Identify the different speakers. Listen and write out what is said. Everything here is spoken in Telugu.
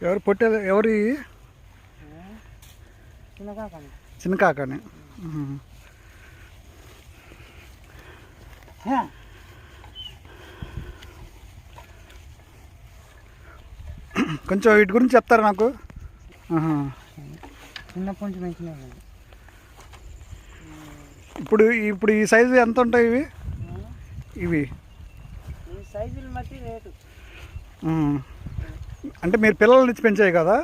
Speaker 1: ఎవరు పొట్టేది ఎవరు చిన్న కాకని కొంచెం వీటి గురించి చెప్తారా నాకు.
Speaker 2: చిన్నప్పటి నుంచి పెంచినాయి
Speaker 1: ఇప్పుడు ఇప్పుడు ఈ సైజు ఎంత ఉంటాయి ఇవి? ఇవి?
Speaker 2: ఈ సైజులు బట్టి రేటు.
Speaker 1: ఉహు. అంటే మీరు పిల్లల నుంచి పెంచాయి కదా.